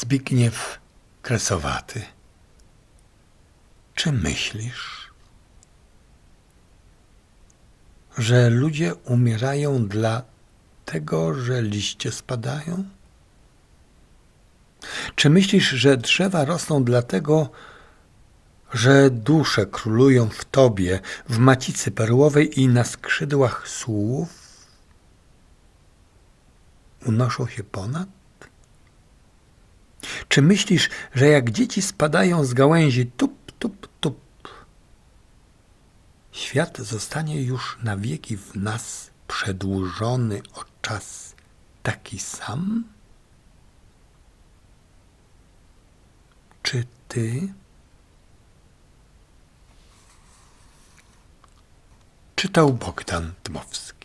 Zbigniew Kresowaty. Czy myślisz, że ludzie umierają dla tego, że liście spadają? Czy myślisz, że drzewa rosną dlatego, że dusze królują w tobie, w macicy perłowej i na skrzydłach słów unoszą się ponad? Czy myślisz, że jak dzieci spadają z gałęzi tup, tup, tup, świat zostanie już na wieki w nas przedłużony o czas taki sam? Czy ty? Czytał Bogdan Dmowski.